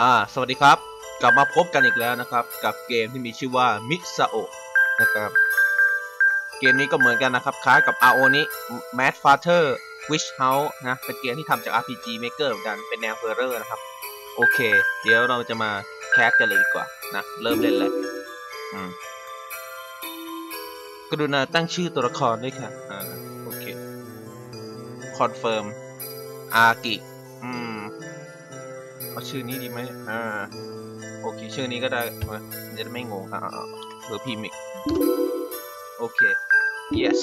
อ่า สวัสดีครับ กลับมาพบกันอีกแล้วนะครับ กับเกมที่มีชื่อว่า Mixao นะครับ เกมนี้ก็เหมือนกันนะครับ คล้ายกับ RO นี้ Mad Father Wish House นะ เป็นเกมที่ทำจาก RPG Maker เหมือนกัน เป็นแนวเฮอร์เรอร์นะครับ โอเค เดี๋ยวเราจะมาแคสกันเลยดีกว่า นะ เริ่มเล่นเลยอืมกรุณาตั้งชื่อตัวละครด้วยค่ะ อ่า โอเค คอนเฟิร์ม อากิ อืม เอาชื่อนี้ดีไหมอ่า โอเค ชื่อนี้ก็ได้มาจะได้ไม่งงอ่าหรือพิมพ์อีกโอเค yes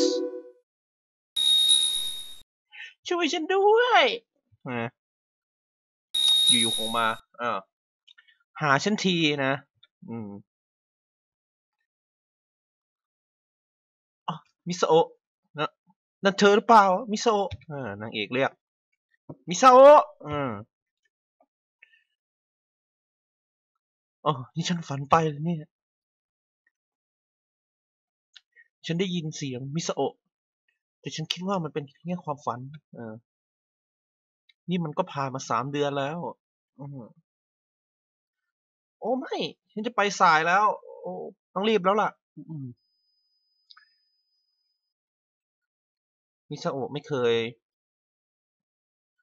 ช่วยฉันด้วยอ่าอยู่ๆคงมาเออหาฉันทีนะ อืมอ๋อมิซาโอะนะนั่นเธอหรือเปล่า มิซาโอะอ่านางเอกเรียก มิซาโอะอืม อ๋อ นี่ฉันฝันไปเลยเนี่ย ฉันได้ยินเสียงมิซาโอะแต่ฉันคิดว่ามันเป็นแค่ความฝัน เออ นี่มันก็ผ่านมาสามเดือนแล้วอโอ้ไม่ ฉันจะไปสายแล้ว โอ้ต้องรีบแล้วล่ะอืมมิซาโอะไม่เคย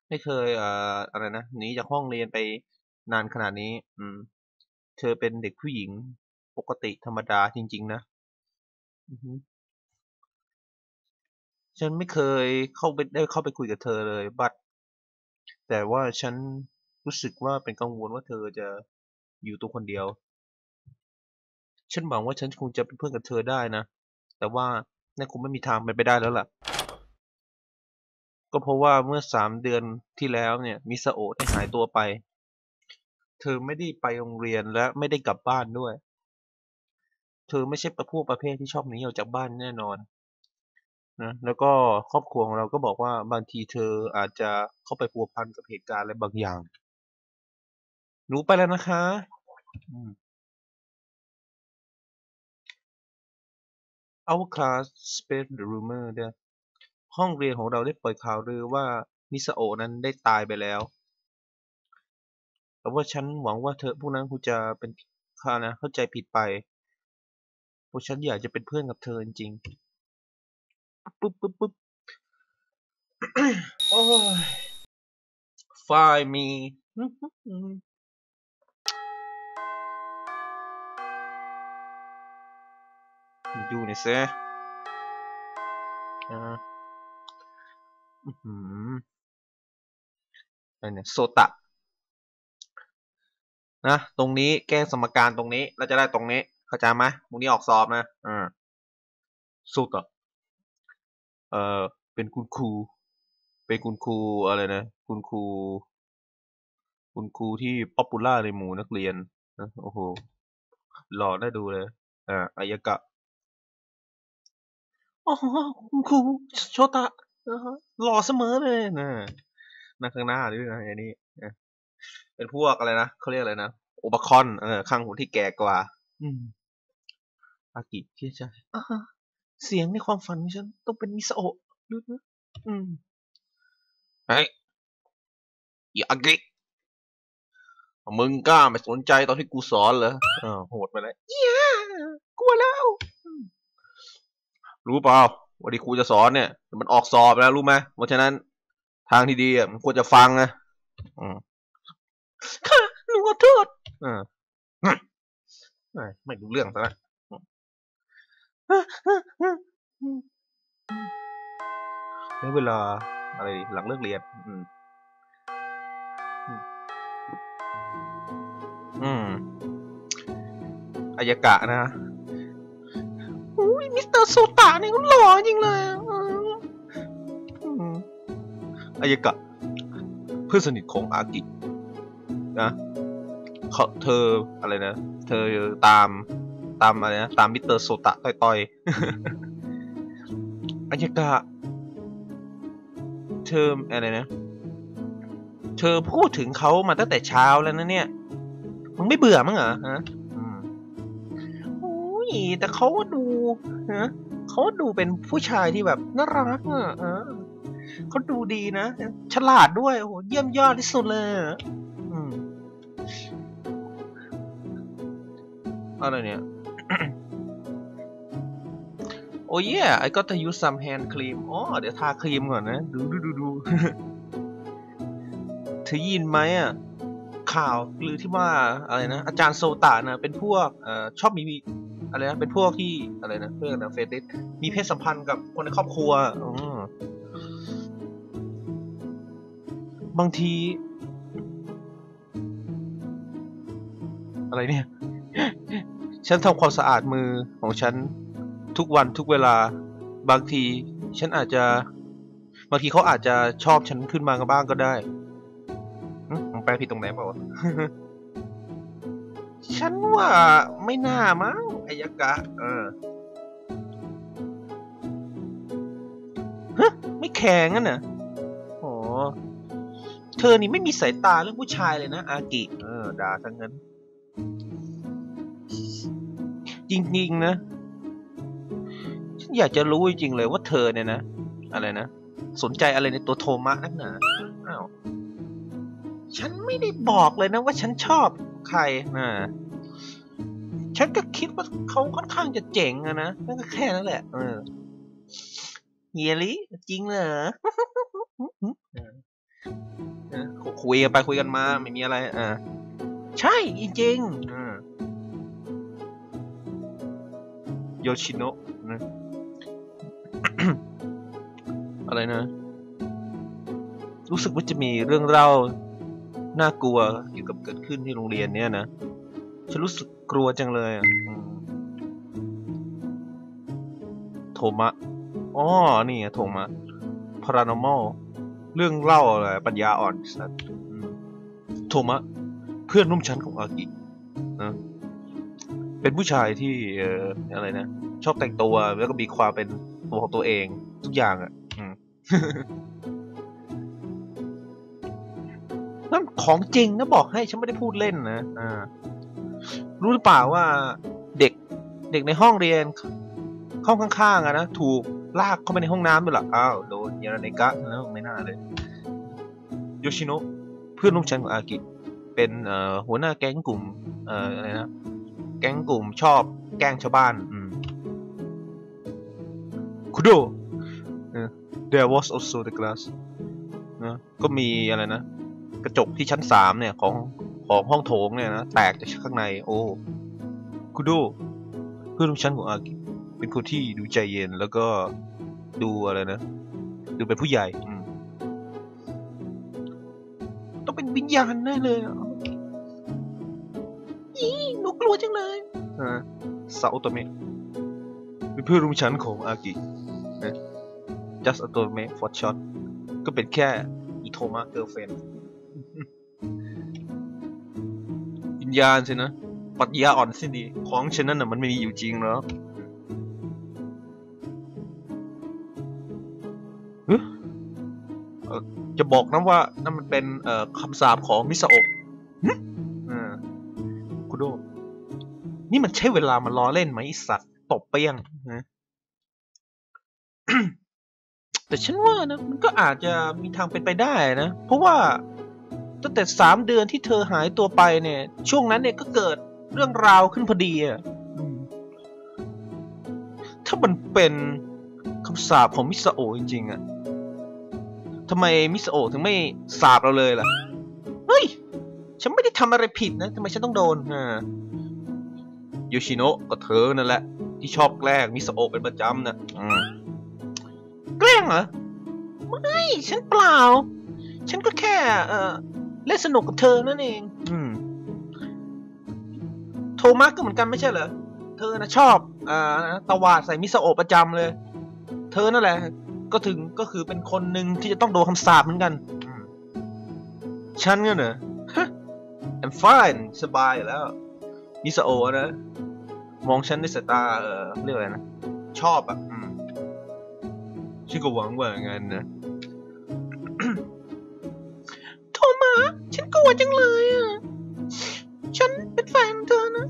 ไม่เคย เอ่อ อะไรนะ หนีจากห้องเรียนไปนานขนาดนี้ อืม เธอเป็นเด็กผู้หญิงปกติธรรมดาจริง ๆ นะฉันไม่เคยเข้าไปได้เข้าไปคุยกับเธอเลย บัด แต่ว่าฉันรู้สึกว่าเป็นกังวลว่าเธอจะอยู่ตัวคนเดียว ฉันหวังว่าฉันคงจะเป็นเพื่อนกับเธอได้นะ แต่ว่านั่นคงไม่มีทางเป็นไปได้แล้วล่ะ ก็เพราะว่าเมื่อสามเดือนที่แล้วเนี่ย มิซาโอะได้หายตัวไป เธอไม่ได้ไปโรงเรียนและไม่ได้กลับบ้านด้วย เธอไม่ใช่ประพวกประเภทที่ชอบหนีออกจากบ้านแน่นอนนะแล้วก็ครอบครัวของเราก็บอกว่าบางทีเธออาจจะเข้าไปพัวพันกับเหตุการณ์อะไรบางอย่าง หนูไปแล้วนะคะอืม Our class spread the rumor ห้องเรียนของเราได้ปล่อยข่าวลือว่ามิซาโอะนั้นได้ตายไปแล้ว แต่ว่าฉันหวังว่าเธอพวกนั้นคงจะเป็นข้านะ เข้าใจผิดไปเพราะฉันอยากจะเป็นเพื่อนกับเธอจริงๆปุ๊บปุ๊บปุ๊บโอ้ย find me ดูหน่อยสิอ่าอื้อหืออะไรเนี่ยโซตะ นะตรงนี้แก้สมการตรงนี้เราจะได้ตรงนี้เข้าใจไหมตรงนี้ออกสอบนะอ่าโซตะเออเป็นคุณครูเป็นคุณครูอะไรนะคุณครูคุณครูที่ป๊อปปูล่าในหมู่นักเรียนนะโอ้โหหล่อน่าดูเลยอ่าอายกะอ๋อคุณครูโชตะอ่าหล่อเสมอเลยนะนั่งข้างหน้าด้วยนะไอ้นี่ เป็นพวกอะไรนะเขาเรียกอะไรนะโอบาคอนเออข้างหูที่แก่กว่า อืมอากิคิดใจอ่าฮะเสียงในความฝันของฉันต้องเป็นมิซาโอะด้วยนะอืมเฮ้ยอย่าอากิมึงกล้าไม่สนใจตอนที่กูสอนเหรอเออโหดไปเลยเหี้ยกลัวแล้ว รู้เปล่าวันที่ครูจะสอนเนี่ย มันออกสอบแล้วรู้ไหมเพราะฉะนั้น ทางที่ดีอะมันควรจะฟังนะอืม ค่ะหนูขอโทษอ่าอืมไม่ไม่รู้เรื่องซะละแล้วเวลาอะไรหลังเลิกเรียน อืม อืมอายากะนะอุ้ยมิสเตอร์โซตะเนี่ยเขาหล่อจริงเลยอะอืมอายากะ เพื่อนสนิทของอากิ นะเขาเธออะไรนะ เธอตามตามอะไรนะตามมิสเตอร์โซตะต่อยๆอายากะเธออะไรนะ เธอพูดถึงเขามาตั้งแต่เช้าแล้วนะเนี่ย มึงไม่เบื่อมั้งเหรอฮะโอ้ยแต่เขาก็ดูฮะเขาดูเป็นผู้ชายที่แบบน่ารักอะเออเขาดูดีนะ ฉลาดด้วยโอ้โหเยี่ยมยอดที่สุดเลย อะไรเนี่ยโอ้ย yeah I got to use some hand cream อ๋อเดี๋ยวทาครีมก่อนนะ ดูดูดูดูเธอยินไหมอะ ข่าวหรือที่ว่าอะไรนะ อาจารย์โซตะนะเป็นพวกอชอบมีอะไรนะ เป็นพวกที่อะไรนะ เพื่อนนะเฟติสมีเพศสัมพันธ์กับคนในครอบครัวอบางที อะไรเนี่ย ฉันทำความสะอาดมือของฉันทุกวันทุกเวลา บางที ฉันอาจจะ บางทีเขาอาจจะชอบฉันขึ้นมาบ้างก็ได้ผมแปลผิดตรงไหนเปล่าฉันว่าไม่น่ามั้งอายกะ เออฮะไม่แข็งงั้นน่ะโอ้เธอนี่ไม่มีสายตาเรื่องผู้ชายเลยนะ อากิ เออ ด่าทั้งนั้น จริง ๆ นะฉันอยากจะรู้จริงๆเลยว่าเธอเนี่ยนะ อะไรนะ สนใจอะไรในตัวโทมะนักหนาอ้าวฉันไม่ได้บอกเลยนะว่าฉันชอบใครนะฉันก็คิดว่าเขาค่อนข้างจะเจ๋งอะนะนั่นก็แค่นั้นแหละ เออเฮียลิจริงเหรอคุยกันไปคุยกันมา ไม่มีอะไร อ่า ใช่จริงอ่า โยชิโนะนะ อะไรนะ รู้สึกว่าจะมีเรื่องเล่าน่ากลัวเกี่ยวกับเกิดขึ้นที่โรงเรียนเนี่ยนะ ฉันรู้สึกกลัวจังเลยอะโทมะอ๋อนี่ไงโทมะ paranormal เรื่องเล่าอะไรปัญญาอ่อนสัตว์โทมะ เพื่อนร่วมชั้นของอากินะ เป็นผู้ชายที่เอออะไรนะ ชอบแต่งตัวแล้วก็มีความเป็นตัวของตัวเองทุกอย่างอะนั่นของจริงนะบอกให้ฉันไม่ได้พูดเล่นนะอ่ารู้หรือเปล่าว่าเด็กเด็กในห้องเรียนห้องข้างๆอะนะถูกลากเข้าไปในห้องน้ำด้วยหรออ้าวโดนยานาเนกะนะไม่น่าเลยโยชิโนะเพื่อนร่วมชั้นของอากิ เป็นหัวหน้าแก๊งกลุ่มอะไรนะ แก๊งกลุ่มชอบแกล้งชาวบ้านอืมคุโดเออ there was also the glass นะก็มีอะไรนะ กระจกที่ชั้นสามเนี่ยของของห้องโถงเนี่ยนะแตกจากข้างใน โอ้คุโด เพื่อนร่วมชั้นของอากิเป็นคนที่ดูใจเย็นแล้วก็ดูอะไรนะ ดูเป็นผู้ใหญ่ต้องเป็นวิญญาณแน่เลยอะ จังเลยอ่าซาโอโตเมะเป็นเพื่อนร่วมชั้นของอากินะ just a t o m e for short ก็เป็นแค่อีโทมะเกิร์ลเฟนวิญญาณสินะ ปัญญาอ่อนสิดี ของฉันนั้นน่ะมันไม่มีอยู่จริงหรอเออจะบอกนะว่านั่นมันเป็นคำสาปของมิซาโอะ นี่มันใช่เวลามันล้อเล่นไหมสัตว์ตบเปี้ยงนะแต่ฉันว่านะมันก็อาจจะมีทางเป็นไปได้นะ เพราะว่าตั้งแต่สามเดือนที่เธอหายตัวไปเนี่ย ช่วงนั้นเนี่ยก็เกิดเรื่องราวขึ้นพอดีอะถ้ามันเป็นคำสาปของมิสโอะจริงๆอะทำไมมิสโอะถึงไม่สาปเราเลยล่ะ เฮ้ย ฉันไม่ได้ทำอะไรผิดนะทำไมฉันต้องโดนอ่า โยชิโนะก็เธอนั่นแหละ ที่ชอบแกล้งมิสโอะเป็นประจำนะอืมแกล้งเหรอ ไม่ ฉันเปล่า ฉันก็แค่ เออเล่นสนุกกับเธอนั่นเอง อืม โทมัสก็เหมือนกันไม่ใช่เหรอ เธอนะชอบอ่าตวาดใส่มิสโอะประจำเลย เธอนั่นแหละ ก็ถึงก็คือเป็นคนหนึ่งที่จะต้องโดนคำสาปเหมือนกันอืมฉันก็เนอะ I'm fine สบายอยู่แล้ว มิสโอะนะ มองฉันด้วยสายตาเออเรียกอะไรนะ ชอบอะอืมฉันก็หวังว่าอย่างนั้นนะโทมัสฉันกลัวจังเลยอะ ฉันเป็นแฟนเธอนะ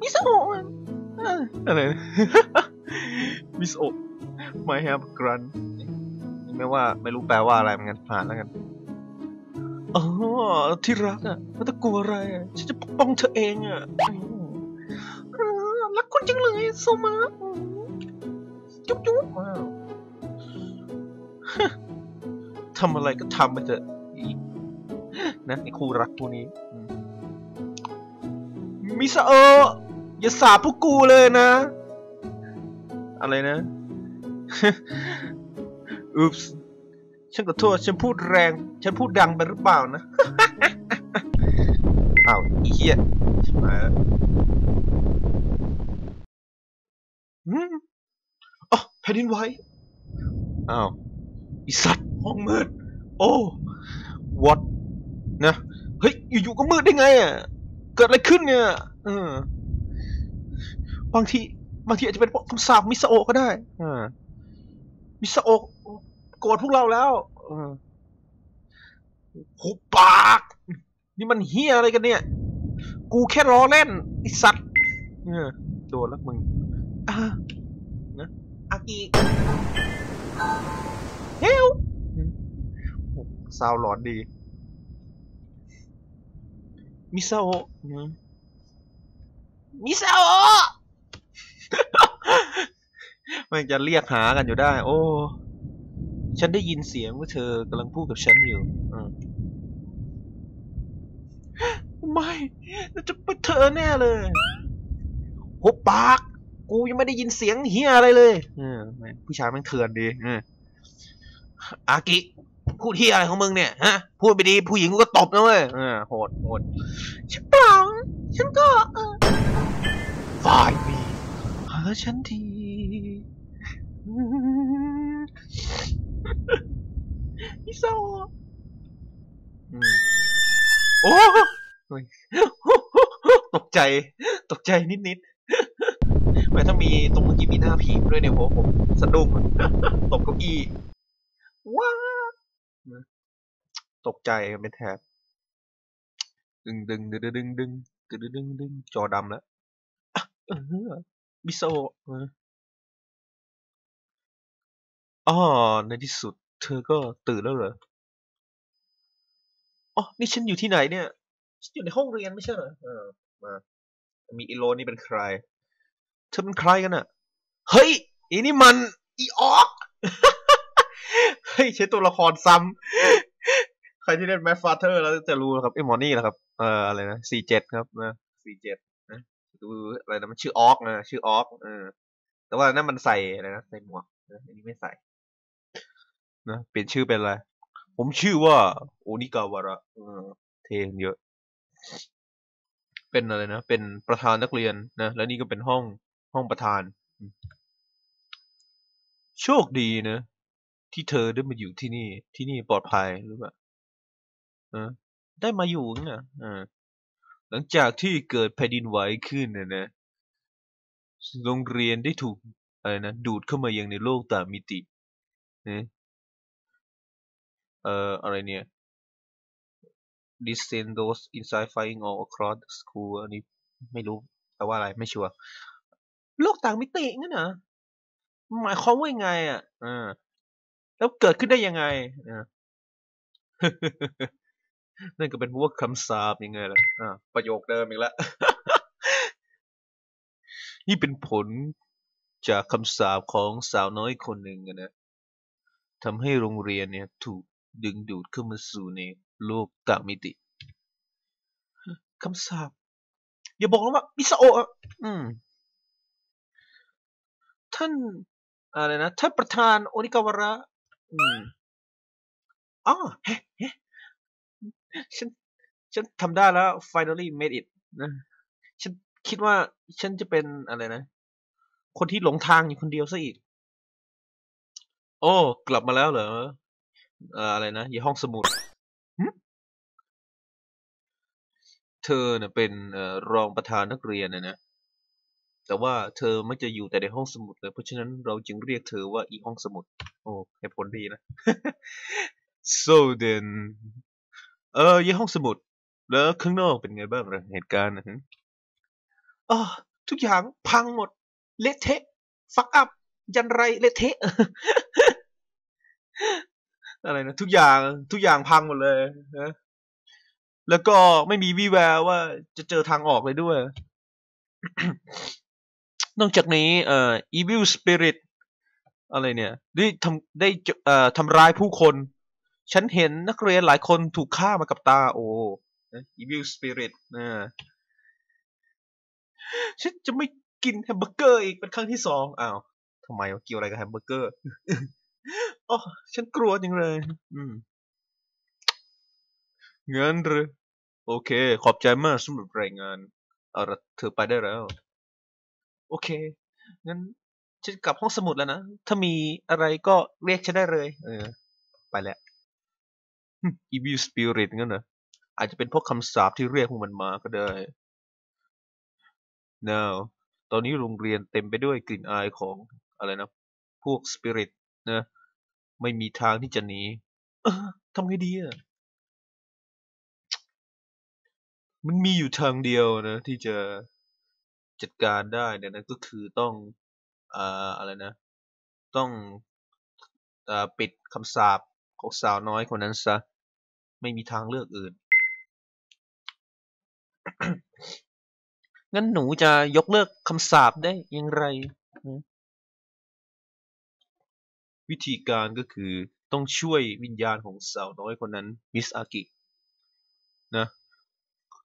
มิสโอะอะอะไรนะมิสโอะ My have grun ไม่ว่าไม่รู้แปลว่าอะไรเหมือนกันผ่านแล้วกัน อ๋อที่รักอะไม่ต้องกลัวอะไรอะฉันจะปกป้องเธอเองอะอืมคุณจังเลยโซมาอืมจุ๊บจุ๊บว้าวทำอะไรก็ทำไปเถอะอีนะไอ้คู่รักคู่นี้อืมมิซาโอะอย่าสาบพวกกูเลยนะ อะไรนะอุ๊ปส์ ฉันขอโทษ ฉันพูดแรง ฉันพูดดังไปหรือเปล่านะ อ้าวอีเหี้ยชิบหายแล้วอืมอ๋อแผ่นดินไหวอ้าวอีสัตว์ห้องมืด โอ้ what นะ เฮ้ย อยู่ๆก็มืดได้ไงอะ เกิดอะไรขึ้นเนี่ยเออบางที บางทีอาจจะเป็นเพราะคำสาปมิสโอก็ได้อ่ามิสโอ โกรธพวกเราแล้วเออหุบปาก นี่มันเฮียอะไรกันเนี่ย กูแค่ล้อเล่นไอสัตว์เออโดนแล้วมึงอ่านะอากิเฮลซาวหลอนดี มิซาโอะนะมิซาโอะมันจะเรียกหากันอยู่ได้ โอ้ ฉันได้ยินเสียงว่าเธอกำลังพูดกับฉันอยู่อืมไม่น่าจะเป็นเธอแน่เลยหุบปาก กูยังไม่ได้ยินเสียงเฮียอะไรเลยเออแม่งผู้ชายมันเถื่อนดีอออากิพูดเฮียอะไรของมึงเนี่ยฮะพูดไปดีผู้หญิงกูก็ตบนะเว้ยโหดโหดฉันเปล่าฉันก็เออฝ่ายมีหาฉันที พี่โซอืมโอ้เฮ้ยตกใจ ตกใจนิดๆไม่ถ้ามีตรงเมื่อกี้มีหน้าผีด้วยเนี่ยผมผมสะดุ้งอะตกเก้าอี้ว้าตกใจกันเป็นแถบดึงดึงดึงดึงดึงดึงดึงดึงดึงจอดำแล้วอะเออบิโซเอออ๋อในที่สุด เธอก็ตื่นแล้วเหรอ อ๋อ นี่ฉันอยู่ที่ไหนเนี่ย ฉันอยู่ในห้องเรียนไม่ใช่เหรอเออมา มีอีโลนี่เป็นใคร เธอเป็นใครกันอะเฮ้ยอีนี่มัน อีออก เฮ้ย ใช้ตัวละครซ้ำ ใครที่เล่นแมฟฟาเธอร์แล้วจะรู้นะครับไอ้หมอนี่แหละครับ เอออะไรนะสี่เจ็ดครับนะสี่เจ็ดนะดูอะไรนะมันชื่อออกนะ ชื่อออก เออ แต่ว่านั่นมันใส่อะไรนะ ใส่หมวกอันนี้ไม่ใส่ นะเปลี่ยนชื่อเป็นอะไร ผมชื่อว่า โอนิกาวาระเทงเยอะ เป็นอะไรนะ เป็นประธานนักเรียนนะ แล้วนี่ก็เป็นห้องห้องประธาน โชคดีนะ ที่เธอได้มาอยู่ที่นี่ ที่นี่ปลอดภัยหรือเปล่าเออได้มาอยู่เนี่ยเออหลังจากที่เกิดแผ่นดินไหวขึ้นนะนะโรงเรียนได้ถูกอะไรนะดูดเข้ามายังในโลกต่างมิตินะ เอ่ออะไรเนี่ย descend those inside flying all across the school อันนี้ไม่รู้แปลว่าอะไรไม่ชัวร์โลกต่างมิติงั้นเหรอหมายความว่ายังไงอะอ่าแล้วเกิดขึ้นได้ยังไงอ่านั่นก็เป็นพวกคำสาปยังไงล่ะอ่าประโยคเดิมอีกแล้ว นี่เป็นผลจากคำสาปของสาวน้อยคนหนึ่งนะทำให้โรงเรียนเนี่ย ถูก ดึงดูดเข้ามาสู่ในโลกต่างมิติคำสาปอย่าบอกนะว่ามิซาโอะอืม ท่านอะไรนะ ท่านประธานโอนิกาวระ อืมอ๋อเฮ้เฮ้ฉัน ฉันทำได้แล้ว finally made it นะ ฉันคิดว่าฉันจะเป็นอะไรนะ คนที่หลงทางอยู่คนเดียวซะอีก โอ้ กลับมาแล้วเหรอ อ่ออะไรนะยี่ห้องสมุดหึเธอเน่ะเป็นเอ่อรองประธานนักเรียนนะนะ แต่ว่าเธอมักจะอยู่แต่ในห้องสมุดเลยเพราะฉะนั้นเราจึงเรียกเธอว่าอีห้องสมุด โอ้เหตุผลดีนะ so then เออยี่ห้องสมุด แล้วข้างนอกเป็นไงบ้างล่ะเหตุการณ์นะฮะอ๋อทุกอย่างพังหมด เละเทะ ฟักอัพ ยันไร เละเทะ อะไรนะทุกอย่างทุกอย่างพังหมดเลยนะแล้วก็ไม่มีวี่แววว่าจะเจอทางออกเลยด้วย นอกจากนี้เอ่อ evil spirit อะไรเนี่ยได้ทำได้เอ่อทำร้ายผู้คน ฉันเห็นนักเรียนหลายคนถูกฆ่ามากับตา โอ้ evil spirit นะฉันจะไม่กินแฮมเบอร์เกอร์อีกเป็นครั้งที่สองอ้าวทำไมเกี่ยวอะไรกับแฮมเบอร์เกอร์ อ๋อฉันกลัวจังเลย อืมเงินหรือโอเค ขอบใจมากสำหรับรายงาน เอาละเธอไปได้แล้ว โอเค งั้นฉันกลับห้องสมุดแล้วนะ ถ้ามีอะไรก็เรียกฉันได้เลย เออ ไปแล้ว evil spirit งั้นเหรออาจจะเป็นพวกคำสาปที่เรียกพวกมันมาก็ได้ now ตอนนี้โรงเรียนเต็มไปด้วยกลิ่นอายของอะไรนะ พวกสปิริต นะไม่มีทางที่จะหนีทำไงดีอะมันมีอยู่ทางเดียวนะ ที่จะจัดการได้เนี่ยนั่นก็คือต้องอ่าอะไรนะ ต้องอ่าปิดคำสาปของสาวน้อยคนนั้นซะ ไม่มีทางเลือกอื่น งั้นหนูจะยกเลิกคำสาปได้อยังไร วิธีการก็คือต้องช่วยวิญญาณของสาวน้อยคนนั้นมิสอากินะ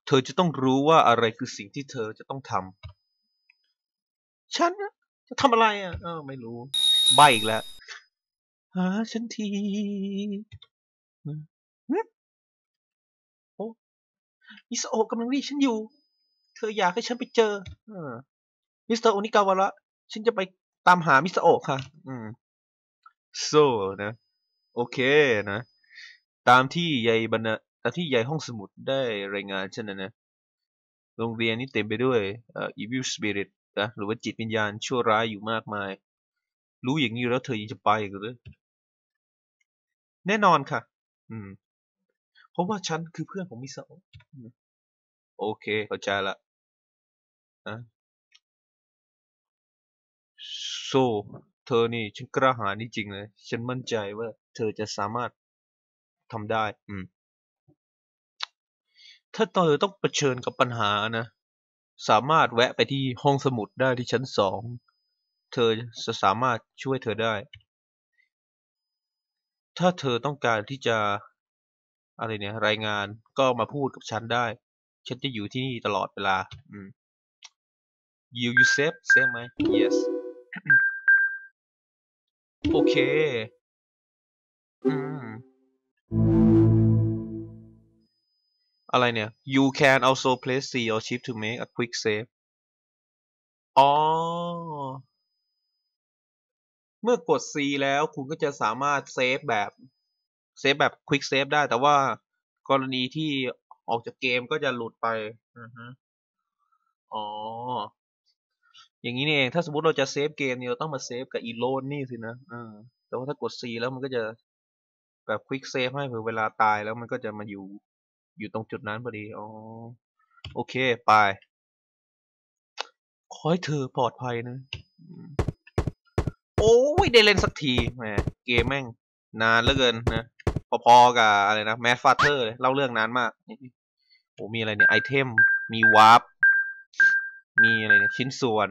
เธอจะต้องรู้ว่าอะไรคือสิ่งที่เธอจะต้องทำฉันจะทำอะไรอะเออไม่รู้ใบอีกแล้วหาฉันทีโอ้มิสโอกำลังรีฉันอยู่ เธออยากให้ฉันไปเจออมิสเตอร์โอนิกาวาระฉันจะไปตามหามิสโอค่ะ อืม โซนะ โอเคนะ ตามที่ยายบรรณาตามที่ยายห้องสมุดได้รายงานฉันนะนะ โรงเรียนนี้เต็มไปด้วยอ่อ evil spirit นะหรือว่าจิตวิญญาณชั่วร้ายอยู่มากมาย รู้อย่างนี้แล้วเธอยังจะไปอีกหรือแน่นอนค่ะ อืม เพราะว่าฉันคือเพื่อนของมิสโอะอืมโอเคเข้าใจละนะโซ เธอนี่ฉันกล้าหาญจริงๆเลย ฉันมั่นใจว่าเธอจะสามารถทำได้ อืม ถ้าเธอต้องเผชิญกับปัญหานะ สามารถแวะไปที่ห้องสมุดได้ที่ชั้นสอง เธอจะสามารถช่วยเธอได้ ถ้าเธอต้องการที่จะอะไรเนี่ย รายงานก็มาพูดกับฉันได้ ฉันจะอยู่ที่นี่ตลอดเวลา อืม you you safe safe ไหม yes โอเค อืม อะไรเนี่ย you can also press C or shift to make a quick save อ๋อ เมื่อกด C แล้วคุณก็จะสามารถเซฟแบบเซฟแบบ quick save ได้ แต่ว่ากรณีที่ออกจากเกมก็จะหลุดไป อือฮอ๋อ อย่างนี้นี่เองถ้าสมมติเราจะเซฟเกมเนี่ยเราต้องมาเซฟกับอีโลนนี่สินะอแต่ว่าถ้ากด C แล้วมันก็จะแบบ quick save ให้เผื่อเวลาตายแล้วมันก็จะมาอยู่อยู่ตรงจุดนั้นพอดีอ๋อโอเคไปขอให้เธอปลอดภัยนะโอ้ยได้เล่นสักทีแหมเกมแม่ง นานเหลือเกินนะพอๆกับอะไรนะแมสฟาเธอร์เล่าเรื่องนานมากโอ้มีอะไรเนี่ยไอเทมมีวาร์ปมีอะไรเนี่ยชิ้นส่วน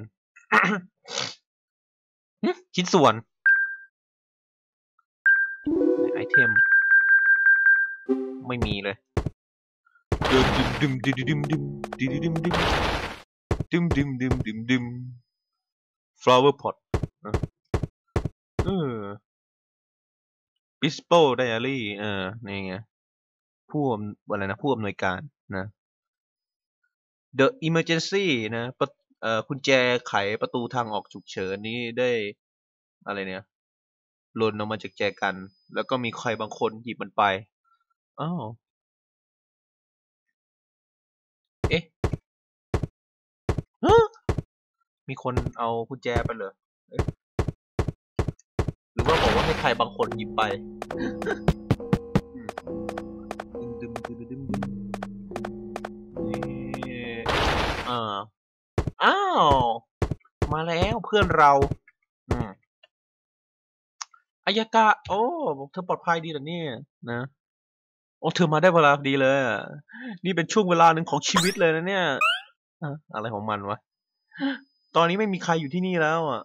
ชิ้นส่วนไอเทม ไม่มีเลยดึมดึมดึมดึมดึมดึมดึมดึมดึมดึมดึมดึมดึม flower pot นะเออ Bispo Diary เออ นี่ไง ผู้อะไรนะ ผู้อำนวยการนะ The Emergency นะ ประ เอ่อกุญแจไขประตูทางออกฉุกเฉินนี้ได้อะไรเนี่ยหล่นออกมาจากแจกัน แล้วก็มีใครบางคนหยิบมันไปอ้าวเอ๊ะฮะมีคนเอากุญแจไปเหรอหรือว่าบอกว่าให้ใครบางคนหยิบไปอืมดึมดึมดึมดึมอ่า อ้าว มาแล้วเพื่อนเราอืมอายากะ โอ้เธอปลอดภัยดีเหรอเนี่ย นะ โอ้เธอมาได้เวลาดีเลย นี่เป็นช่วงเวลาหนึ่งของชีวิตเลยนะเนี่ยอะอะไรของมันวะ ตอนนี้ไม่มีใครอยู่ที่นี่แล้ว อะ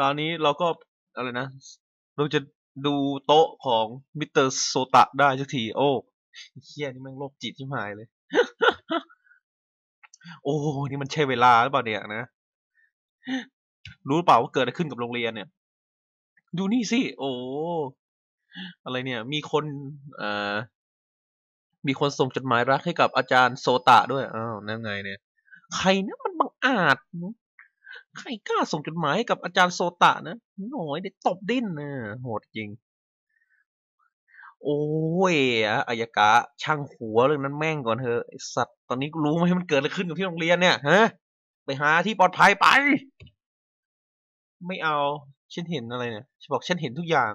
ตอนนี้เราก็อะไรนะ เราจะดูโต๊ะของมิสเตอร์โซตะได้สักที โอ้เฮียนี่แม่งโรคจิตชิบหายเลย โอ้นี่มันใช่เวลาหรือเปล่าเนี่ยนะรู้เปล่าว่าเกิดอะไรขึ้นกับโรงเรียนเนี่ย ดูนี่สิโอ้อะไรเนี่ย มีคนเอ่อมีคนส่งจดหมายรักให้กับอาจารย์โซตะด้วยอ้าวนั่นไงเนี่ย ใครนะมันบังอาจใครกล้าส่งจดหมายให้กับอาจารย์โซตะนะหน่อยเด็กตบดิ้นนะโหดจริง โอ้ยอะอายกะ ช่างหัวเรื่องนั้นแม่งก่อนเถอะสัตว์ตอนนี้กูรู้ไหมมันเกิดอะไรขึ้นกับที่โรงเรียนเนี่ยฮะไปหาที่ปลอดภัยไป ไม่เอาฉันเห็นอะไรเนี่ยฉันบอกฉันเห็นทุกอย่าง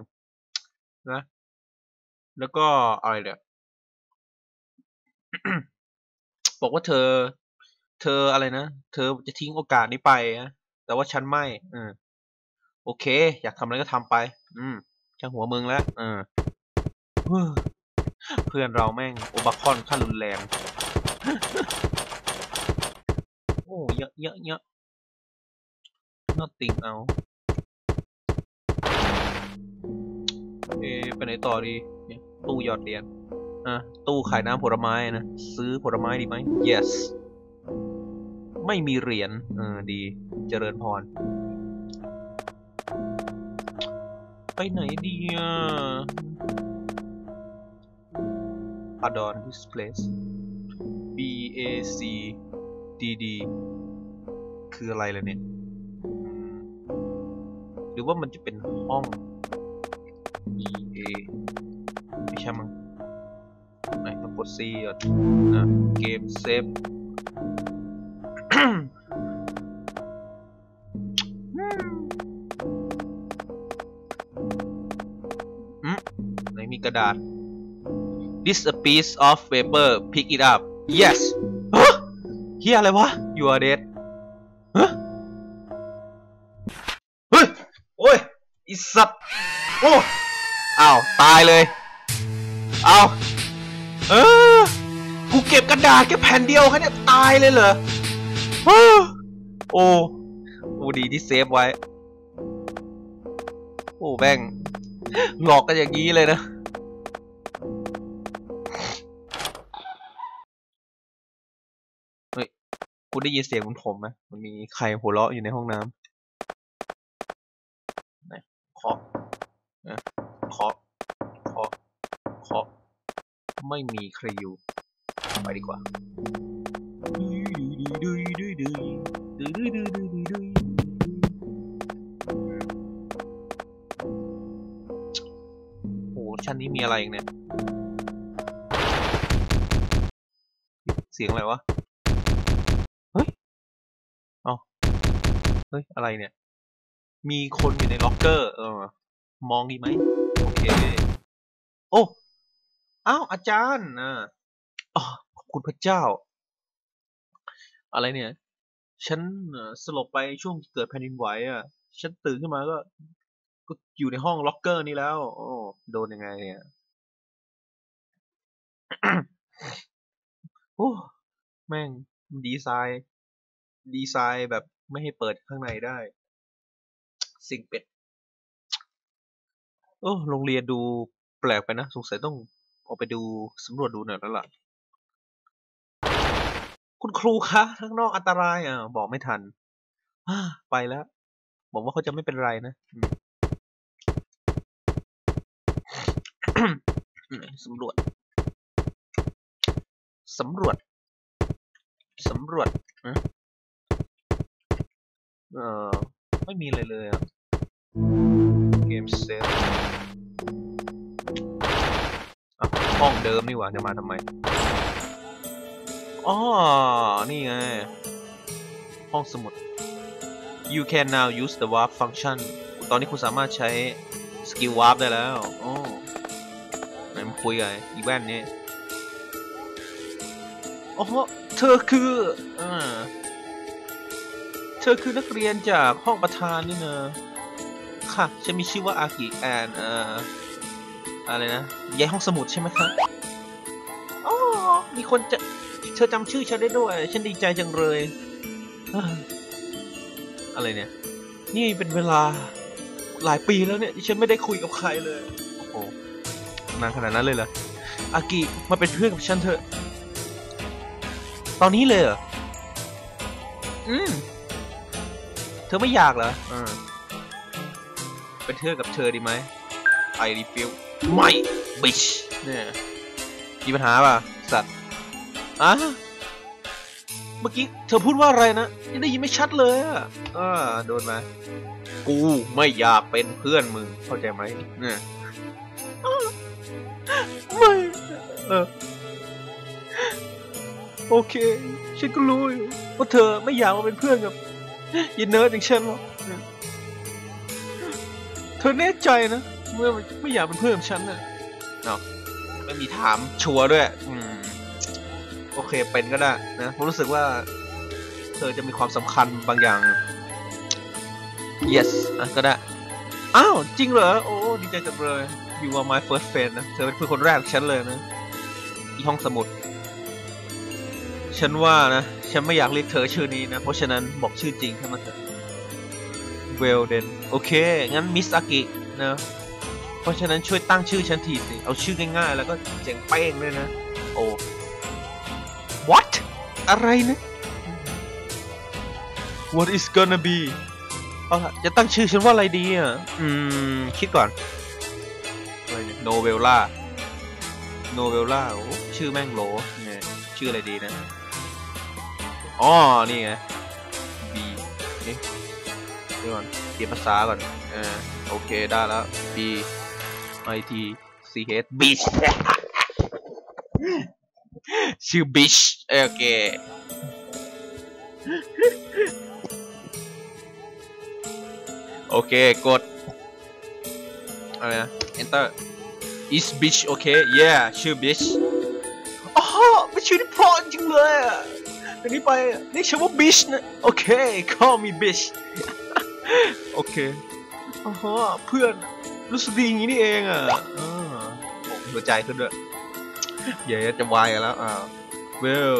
นะแล้วก็อะไรเนี่ยบอกว่าเธอ เธออะไรนะเธอจะทิ้งโอกาสนี้ไปนะแต่ว่าฉันไม่อืมโอเค อยากทำอะไรก็ทำไป อืมช่างหัวมึงแล้วเออ เพื่อนเราแม่งโอบาคอนขั้นรุนแรงโอ้เยอะเยอะเยอะ nothing เอาเอะไปไหนต่อดี ตู้หยอดเหรียญอะตู้ขายน้ำผลไม้นะ ซื้อผลไม้ดีไหม yes ไม่มีเหรียญเออดี เจริญพร ไปไหนดีอะ adorn this place B A C D D คืออะไรล่ะเนี่ย หรือว่ามันจะเป็นห้อง B A ไม่ใช่มั้งไหนมากด C ก่อนนะเกมเซฟอืมไหนมีกระดาษ This a piece of paper pick it up yes ฮะเฮียอะไรวะ you are dead ฮะเฮ้ยโอ้ยอิสัตว์โอ้อ้าวตายเลยเอาเออกูเก็บกระดาษแค่แผ่นเดียวแค่นี้ตายเลยเหรอโอ้โอ้ดีที่เซฟไว้ โอ้แบ่งหลอกกันอย่างนี้เลยนะ กูได้ยินเสียงเหมันผมไหมมันมีใครหัวเราะอยู่ในห้องน้ำไหนเคาะนะเคาะเคาะเคาะไม่มีใครอยู่ ไปดีกว่าโอ้โหชั้นนี้มีอะไรอีกเนี่ย เสียงอะไรวะ เฮ้ยเอาเฮ้ย อะไรเนี่ย มีคนอยู่ในล็อกเกอร์ เออ มองดีไหมโอเค โอ้อ้าวอาจารย์อ่าอ๋อขอบคุณพระเจ้า อะไรเนี่ย ฉันสลบไปช่วงเกิดแผ่นดินไหวอะ ฉันตื่นขึ้นมาก็ก็อยู่ในห้องล็อกเกอร์นี่แล้วโอ้โดนยังไงเนี่ยโอ้แม่งดีไซน์ ดีไซน์แบบ ไม่ให้เปิดข้างในได้ สิ่งเป็ด โอ้โรงเรียนดูแปลกไปนะ สงสัยต้องออกไปดูสำรวจดูหน่อยแล้วล่ะ คุณครูคะข้างนอกอันตรายอะบอกไม่ทันไปแล้วบอกว่าเขาจะไม่เป็นไรนะสำรวจ สำรวจ สำรวจ เออไม่มีอะไรเลยอะเกมเซตห้องเดิมนี่หว่าจะมาทำไมอ๋อนี่ไง ห้องสมุด you can now use the warp function ตอนนี้คุณสามารถใช้สกิล warp ได้แล้วโอ้ไหนมาคุยกันอีแว่นนี้โอ้เธอคืออ่า ธอคือนักเรียนจากห้องประธานนี่เนอะค่ะ ฉันมีชื่อว่าอากิแอนเอ่ออะไรนะย้ายห้องสมุดใช่ไหมครับอ๋อมีคนจะเธอจำชื่อฉันได้ด้วย ฉันดีใจจังเลย อะไรเนี่ย นี่เป็นเวลาหลายปีแล้วเนี่ยฉันไม่ได้คุยกับใครเลย โอ้โหนานขนาดนั้นเลยเหรอ อากิ มาเป็นเพื่อนกับฉันเถอะ ตอนนี้เลยเหรอ อืม อไม่อยากเหรออ่าเป็นเพื่อนกับเธอดีไหมไอรีฟิลไม่บิชเนี่ยมีปัญหาป่ะ สัตว์อะเมื่อกี้เธอพูดว่าอะไรนะยังได้ยินไม่ชัดเลยอะอ่าโดนมากูไม่อยากเป็นเพื่อนมึงเข้าใจไหมเนี่ยอ้าวไม่เออโอเค ฉันก็รู้อยู่ว่าเธอไม่อยากมาเป็นเพื่อนกับ ยินเนิร์ดอย่างฉันหรอกเนี่ยเธอแน่ใจนะเมื่อไม่อยากเป็นเพื่อนกับฉันน่ะเนาะไม่มีถามชัวร์ด้วย อืม โอเคเป็นก็ได้นะผมรู้สึกว่า เธอจะมีความสำคัญบางอย่าง yes อะก็ได้ อ้าว จริงเหรอ โอ้ ดีใจจังเลย you are my first friend นะ เธอเป็นเพื่อนคนแรกของฉันเลยนะอีห้องสมุด ฉันว่านะ ฉันไม่อยากเรียกเธอชื่อนี้นะ เพราะฉะนั้นบอกชื่อจริงให้มาเถอะ well then โอเค งั้นมิสอากินะ เพราะฉะนั้นช่วยตั้งชื่อฉันทีสิ เอาชื่อง่ายๆ แล้วก็เจ๋งเป้งด้วยนะ โอ้ what อะไรนะ what is gonna be เอาล่ะ จะตั้งชื่อฉันว่าอะไรดีอะ อืม คิดก่อนอะไรเนี่ยโนเวลล่าโนเวลล่าโอ้ชื่อแม่งโหลเนี่ยชื่ออะไรดีนะ อ๋อ นี่ไง B นี่ดี๋ยวก่อนเปลี่ยนภาษาก่อนเออโอเค ได้แล้ว B I T C H Bitch ชื่อ Bitch โอเคโอเค กด อะไรนะ enter is bitch โอเค yeah ชื่อ bitch อ๋อเป็นชื่อที่เพราะจริงเลยอะ จากนี้ไปเรียกฉันว่า bitch นะโอเค call me bitch โอเคอ๋อเพื่อนรู้สึกดีอย่างนี้นี่เองอะอ่าโอ้หัวใจขึ้นด้วยเดี๋ยวจะวายกันแล้วอ่า well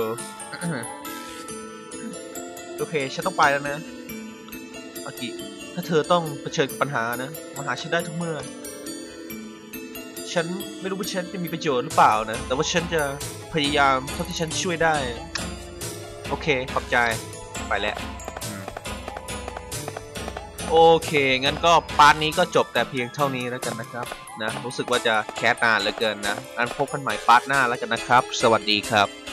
โอเคฉันต้องไปแล้วนะอากิถ้าเธอต้องเผชิญกับปัญหานะมาหาฉันได้ทุกเมื่อ ฉันไม่รู้ว่าฉันจะมีประโยชน์หรือเปล่านะ แต่ว่าฉันจะพยายามเท่าที่ฉันช่วยได้ โอเค ขอบใจ ไปแล้วอืมโอเค งั้นก็ปาร์ทนี้ก็จบแต่เพียงเท่านี้แล้วกันนะครับนะรู้สึกว่าจะแคสนานเหลือเกินนะงั้นพบกันใหม่ปาร์ทหน้าแล้วกันนะครับ สวัสดีครับ